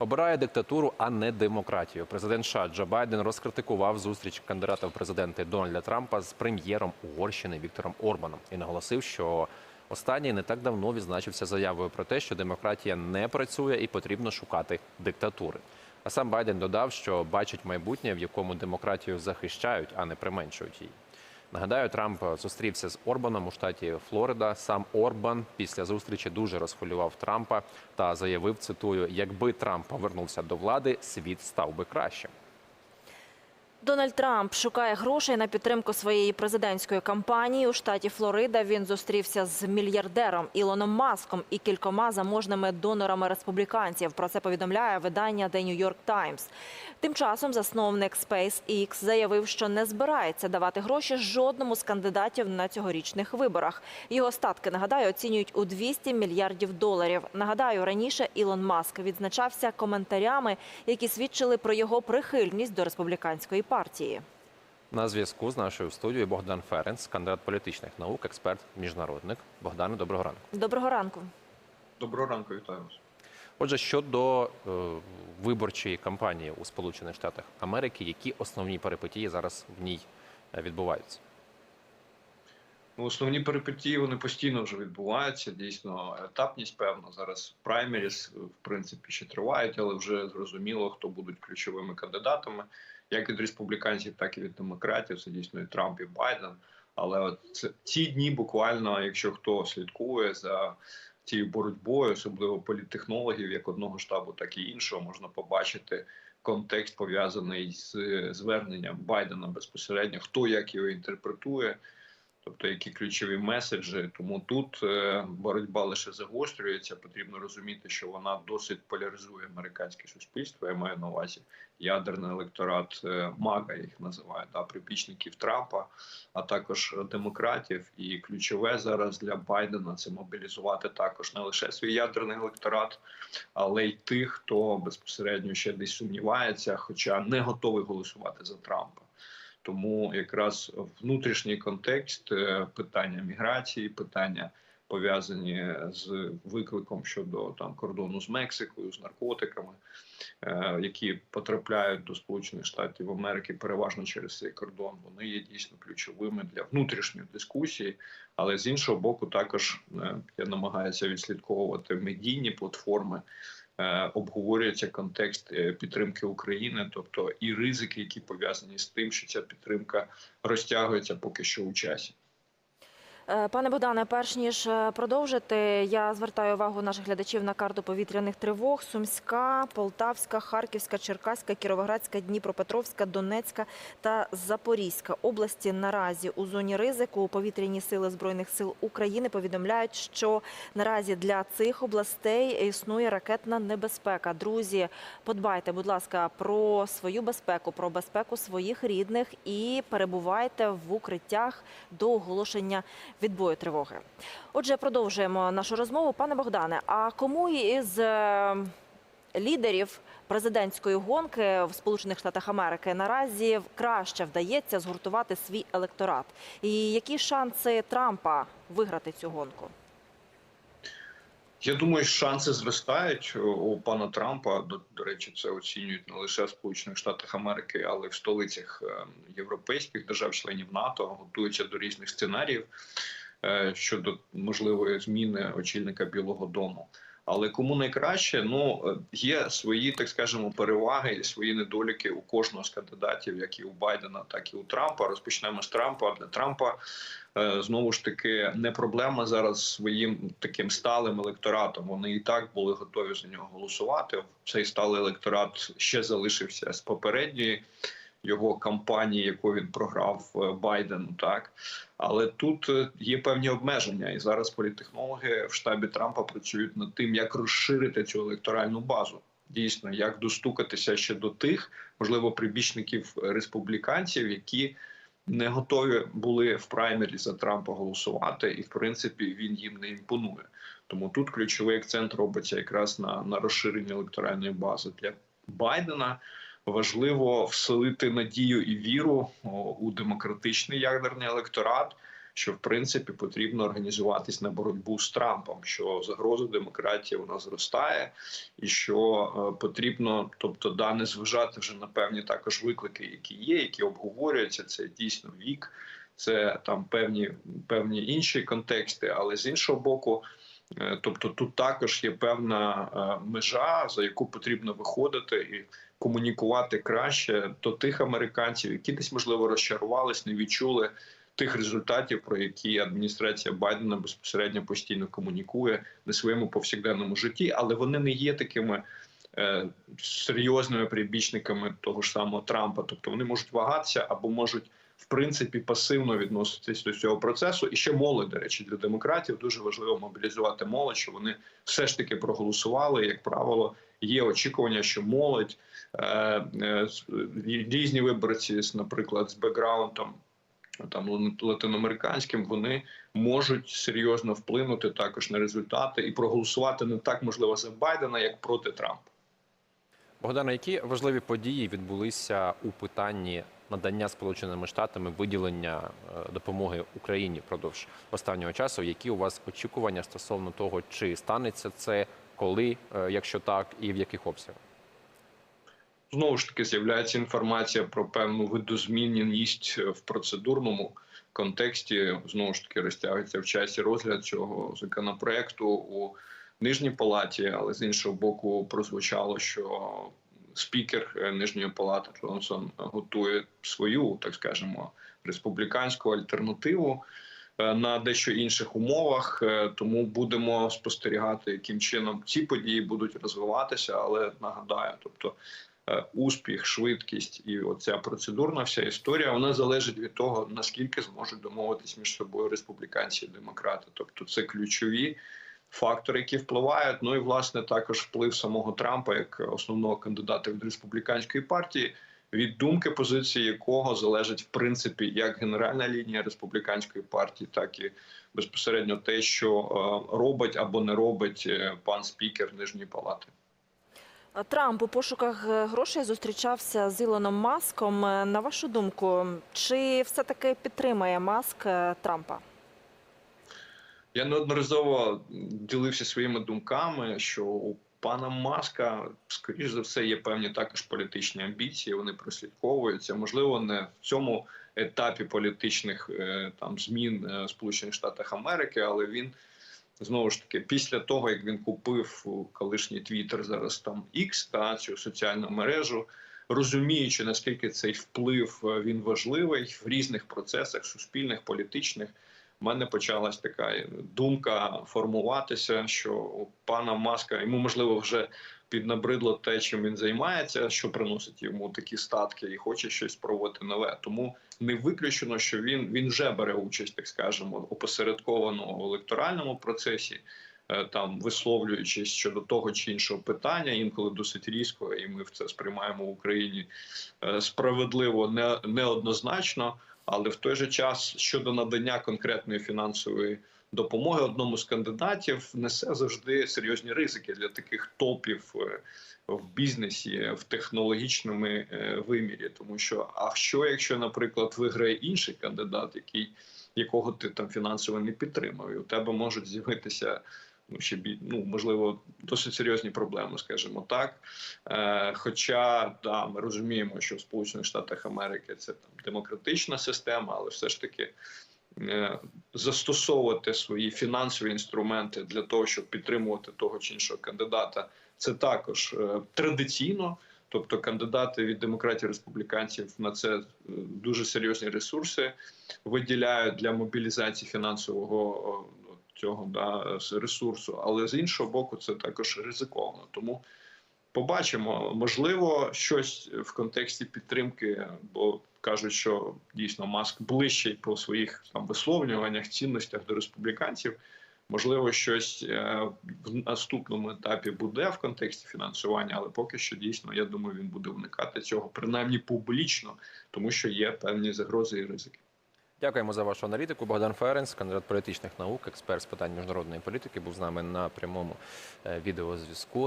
Обирає диктатуру, а не демократію. Президент США Джо Байден розкритикував зустріч кандидата в президенти Дональда Трампа з прем'єром Угорщини Віктором Орбаном і наголосив, що останній не так давно відзначився заявою про те, що демократія не працює і потрібно шукати диктатури. А сам Байден додав, що бачить майбутнє, в якому демократію захищають, а не применшують її. Нагадаю, Трамп зустрівся з Орбаном у штаті Флорида. Сам Орбан після зустрічі дуже розхвилював Трампа та заявив, цитую: якби Трамп повернувся до влади, світ став би кращим. Дональд Трамп шукає грошей на підтримку своєї президентської кампанії у штаті Флорида. Він зустрівся з мільярдером Ілоном Маском і кількома заможними донорами республіканців. Про це повідомляє видання The New York Times. Тим часом засновник SpaceX заявив, що не збирається давати гроші жодному з кандидатів на цьогорічних виборах. Його статки нагадаю оцінюють у 200 мільярдів доларів. Нагадаю, раніше Ілон Маск відзначався коментарями, які свідчили про його прихильність до республіканської партії. На зв'язку з нашою студією Богдан Ференц, кандидат політичних наук, експерт, міжнародник. Богдане, доброго ранку. Доброго ранку. Доброго ранку, вітаю вас. Отже, щодо е, виборчої кампанії у Сполучених Штатах Америки, які основні перипетії зараз в ній е, відбуваються? Ну, основні перипетії вони постійно вже відбуваються. Дійсно, етапність певна. Зараз праймеріс, в принципі, ще тривають, але вже зрозуміло, хто будуть ключовими кандидатами, як від республіканців, так і від демократів. Це дійсно і Трамп, і Байден. Але от ці дні буквально, якщо хто слідкує за цією боротьбою, особливо політтехнологів, як одного штабу, так і іншого, можна побачити контекст пов'язаний з зверненням Байдена безпосередньо, хто як його інтерпретує. Тобто, які ключові меседжі, тому тут е, боротьба лише загострюється. Потрібно розуміти, що вона досить поляризує американське суспільство. Я маю на увазі ядерний електорат е, Мага, їх називають да, припічників Трампа, а також демократів. І ключове зараз для Байдена це мобілізувати також не лише свій ядерний електорат, але й тих, хто безпосередньо ще десь сумнівається, хоча не готовий голосувати за Трампа. Тому якраз внутрішній контекст е, питання міграції, питання пов'язані з викликом щодо там кордону з Мексикою, з наркотиками, е, які потрапляють до Сполучених Штатів Америки переважно через цей кордон. Вони є дійсно ключовими для внутрішньої дискусії. Але з іншого боку, також е, я намагаюся відслідковувати медійні платформи. Е, обговорюється контекст е, підтримки України, тобто і ризики, які пов'язані з тим, що ця підтримка розтягується поки що у часі. Е, Пане Богдане, перш ніж е, продовжити, я звертаю увагу наших глядачів на карту повітряних тривог: Сумська, Полтавська, Харківська, Черкаська, Кіровоградська, Дніпропетровська, Донецька та Запорізька області наразі у зоні ризику. Повітряні сили збройних сил України повідомляють, що наразі для цих областей існує ракетна небезпека. Друзі, подбайте, будь ласка, про свою безпеку, про безпеку своїх рідних і перебувайте в укриттях до оголошення відбою тривоги. Отже, продовжуємо нашу розмову. Пане Богдане, а кому із е, лідерів президентської гонки в Сполучених Штатах Америки наразі краще вдається згуртувати свій електорат? І які шанси Трампа виграти цю гонку? Я думаю, шанси зростають у пана Трампа. До, до речі, це оцінюють не лише в Сполучених Штатах Америки, але й в столицях е, європейських держав-членів НАТО. Готуються до різних сценаріїв е, щодо можливої зміни очільника Білого Дому. Але кому найкраще, ну е, є свої, так скажемо, переваги і свої недоліки у кожного з кандидатів, як і у Байдена, так і у Трампа. Розпочнемо з Трампа. Для Трампа е, знову ж таки не проблема зараз своїм таким сталим електоратом. Вони і так були готові за нього голосувати. Цей сталий електорат ще залишився з попередньої його кампанії, яку він програв е, Байдену, так але тут е, є певні обмеження, і зараз політтехнологи в штабі Трампа працюють над тим, як розширити цю електоральну базу. Дійсно, як достукатися ще до тих, можливо, прибічників республіканців, які не готові були в праймері за Трампа голосувати, і в принципі він їм не імпонує. Тому тут ключовий акцент робиться якраз на, на розширення електоральної бази для Байдена важливо вселити надію і віру у демократичний ядерний електорат, що в принципі потрібно організуватись на боротьбу з Трампом, що загроза демократії вона зростає, і що е, потрібно, тобто, да, не зважати вже на певні також виклики, які є, які обговорюються. Це дійсно вік, це там певні певні інші контексти, але з іншого боку. Е, Тобто тут також є певна е, межа, за яку потрібно виходити і комунікувати краще до тих американців, які десь можливо розчарувались, не відчули тих результатів, про які адміністрація Байдена безпосередньо постійно комунікує на своєму повсякденному житті, але вони не є такими е, серйозними прибічниками того ж самого Трампа. Тобто вони можуть вагатися або можуть. В принципі, пасивно відноситись до цього процесу, і ще молодь, до речі, для демократів дуже важливо мобілізувати молодь, що вони все ж таки проголосували. Як правило, є очікування, що молодь е, е, різні виборці, наприклад, з бекграундом там латиноамериканським, вони можуть серйозно вплинути також на результати і проголосувати не так можливо за Байдена, як проти Трампа. Богдана, які важливі події відбулися у питанні надання Сполученими Штатами виділення е, допомоги Україні впродовж останнього часу? Які у вас очікування стосовно того, чи станеться це, коли, е, якщо так, і в яких обсягах? Знову ж таки з'являється інформація про певну видозміненість в процедурному контексті. Знову ж таки розтягується в часі розгляд цього законопроекту у нижній палаті, але з іншого боку, прозвучало, що спікер е, нижньої палати Джонсон готує свою, так скажемо, республіканську альтернативу. е, На дещо інших умовах, Е, тому будемо спостерігати, яким чином ці події будуть розвиватися. Але нагадаю, тобто успіх, швидкість і оця процедурна вся історія вона залежить від того наскільки зможуть домовитись між собою республіканці і демократи. Тобто, це ключові фактори, які впливають. Ну і власне також вплив самого Трампа як основного кандидата від республіканської партії. Від думки позиції якого залежить в принципі як генеральна лінія республіканської партії, так і безпосередньо те, що е, робить або не робить е, пан спікер нижньої палати. Трамп у пошуках е, грошей зустрічався з Ілоном Маском. На вашу думку, чи все-таки підтримає Маск Трампа? Я неодноразово ділився своїми думками, що у пана Маска, скоріш за все, є певні також політичні амбіції. Вони прослідковуються. Можливо, не в цьому етапі політичних е, там змін е, Сполучених Штатах Америки, але він знову ж таки після того, як він купив колишній Твіттер, зараз там X, та цю соціальну мережу. Розуміючи наскільки цей вплив е, він важливий в різних процесах суспільних, політичних, в мене почалась така думка формуватися, що у пана Маска йому можливо вже піднабридло те, чим він займається, що приносить йому такі статки, і хоче щось спробувати нове. Тому не виключено, що він, він вже бере участь, так скажемо, опосередковано в електоральному процесі. е, Там висловлюючись щодо того чи іншого питання, інколи досить різко, і ми в це сприймаємо в Україні е, справедливо, не неоднозначно. Але в той же час щодо надання конкретної фінансової допомоги одному з кандидатів несе завжди серйозні ризики для таких топів е, в бізнесі, в технологічному е, вимірі. Тому що а що, якщо, наприклад, виграє інший кандидат, який якого ти там фінансово не підтримав, і у тебе можуть з'явитися. Ну, ще ну, можливо, досить серйозні проблеми, скажімо так. Е, хоча да, ми розуміємо, що в Сполучених Штатах Америки це там демократична система, але все ж таки е, застосовувати свої фінансові інструменти для того, щоб підтримувати того чи іншого кандидата, це також е, традиційно. Тобто кандидати від демократів республіканців на це е, дуже серйозні ресурси виділяють для мобілізації фінансового цього да, ресурсу, але з іншого боку, це також ризиковано. Тому побачимо, можливо, щось в контексті підтримки, бо кажуть, що дійсно маск ближчий по своїх там висловлюваннях, цінностях до республіканців. Можливо, щось е, в наступному етапі буде в контексті фінансування, але поки що дійсно я думаю, він буде уникати цього, принаймні публічно, тому що є певні загрози і ризики. Дякуємо за вашу аналітику. Богдан Ференс, кандидат політичних наук, експерт з питань міжнародної політики, був з нами на прямому е, відеозв'язку.